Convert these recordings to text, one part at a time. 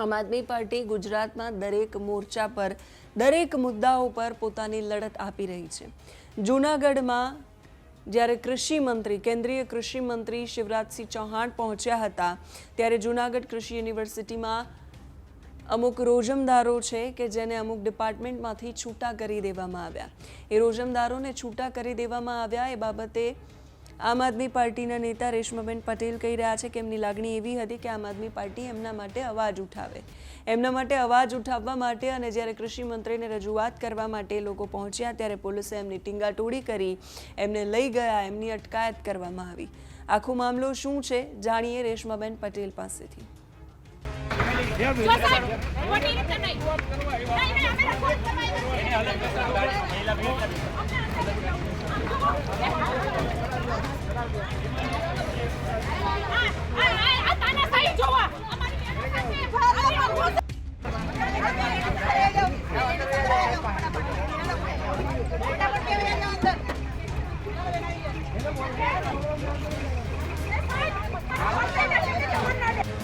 આમ આદમી પાર્ટી ગુજરાતમાં દરેક મોરચા પર, દરેક મુદ્દાઓ પર પોતાની લડત આપી રહી છે. જૂનાગઢમાં જ્યારે કૃષિ મંત્રી, કેન્દ્રીય કૃષિ મંત્રી શિવરાજસિંહ ચૌહાણ પહોંચ્યા હતા, ત્યારે જૂનાગઢ કૃષિ યુનિવર્સિટીમાં અમુક રોજમદારો છે કે જેને અમુક ડિપાર્ટમેન્ટમાંથી છૂટા કરી દેવામાં આવ્યા. એ રોજમદારોને છૂટા કરી દેવામાં આવ્યા એ બાબતે આમ આદમી પાર્ટીના નેતા રેશમાબેન પટેલ કહી રહ્યા છે કે એમની લાગણી એવી હતી કે આમ આદમી પાર્ટી એમના માટે અવાજ ઉઠાવે. એમના માટે અવાજ ઉઠાવવા માટે અને જ્યારે કૃષિ મંત્રીને રજૂઆત કરવા માટે લોકો પહોંચ્યા ત્યારે પોલીસે એમની ટીંગાટોળી કરી, એમને લઈ ગયા, એમની અટકાયત કરવામાં આવી. આખો મામલો શું છે જાણીએ રેશમાબેન પટેલ પાસેથી. જો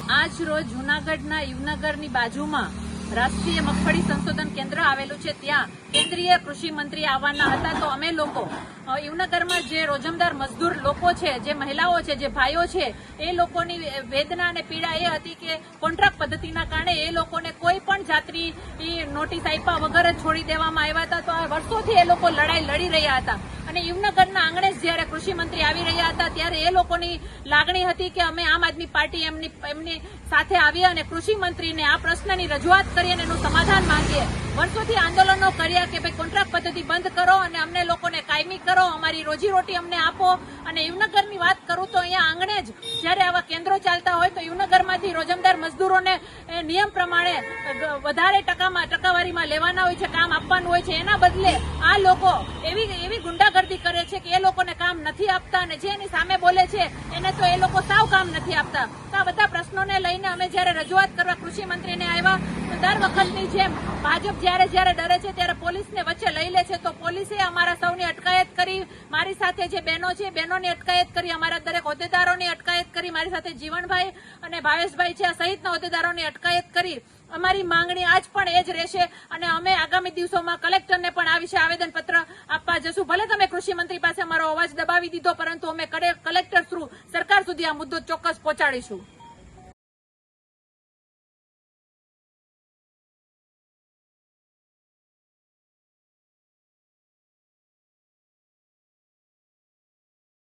આજ રોજ જુનાગઢના યુવનગરની બાજુમાં રાષ્ટ્રીય મગફળી સંશોધન કેન્દ્ર આવેલું છે. ત્યાં કેન્દ્રીય કૃષિ મંત્રી આવવાના હતા. તો અમે લોકો યુવનગરમાં જે રોજમદાર મજદૂર લોકો છે, જે મહિલાઓ છે, જે ભાઈઓ છે, એ લોકોની વેદના અને પીડા એ હતી કે કોન્ટ્રાક્ટ પદ્ધતિના કારણે એ લોકોને કોઈ પણ જાતની નોટિસ આપ્યા વગર જ છોડી દેવામાં આવ્યા હતા. તો આ વર્ષોથી એ લોકો લડાઈ લડી રહ્યા હતા. અને યુવનગરના આંગણે કૃષિ મંત્રી આવી રહ્યા હતા ત્યારે એ લોકોની લાગણી હતી કે અમે આમ આદમી પાર્ટી એમની એમની સાથે આવીએ અને કૃષિ મંત્રીને આ પ્રશ્નની રજૂઆત કરીએ અને એનું સમાધાન માંગીએ. વર્ષોથી આંદોલનો કર્યા કે ભાઈ કોન્ટ્રાક્ટ પદ્ધતિ બંધ કરો અને અમને લોકોને કાયમી કરો, અમારી રોજીરોટી અમને આપો અને યુવનગરની વાત કરું તો અહીંયા આંગણે જ જ્યારે આવા કેન્દ્રો ચાલતા હોય તો યુવનગરમાંથી રોજમદાર મજદૂરોને નિયમ પ્રમાણે વધારે ટકામાં, ટકાવારીમાં લેવાના હોય છે, કામ આપવાનું હોય છે, એના બદલે આ લોકો એવી એવી ગુંડાગર્દી કરે છે કે એ લોકોને કામ નથી આપતા અને જે એની સામે બોલે છે, એને તો એ લોકો સાવ કામ નથી આપતા. તો આ બધા પ્રશ્નોને લઈને અમે જ્યારે રજૂઆત કરવા કૃષિ મંત્રીને આવ્યા દર વખતની જેમ ભાજપ જ્યારે જ્યારે ડરે છે, ત્યારે પોલીસને વચ્ચે લઈ લે છે, તો પોલીસે અમારા સૌની અટકાયત કરી, મારી સાથે જે બહેનો છે, બહેનોની અટકાયત કરી, અમારા દરેક હોદ્દેદારોની અટકાયત કરી, મારી સાથે જીવનભાઈ અને ભાવેશભાઈ છે સહિતના હોદ્દેદારોની અટકાયત કરી. અમારી માંગણી આજ પણ એ જ રહેશે અને અમે આગામી દિવસોમાં કલેક્ટરને પણ આ વિશે આવેદનપત્ર આપવા જશું. ભલે તમે કૃષિ મંત્રી પાસે અમારો અવાજ દબાવી દીધો, પરંતુ અમે કલે- કલેક્ટર થ્રુ સરકાર સુધી આ મુદ્દો ચોક્કસ પહોંચાડીશું.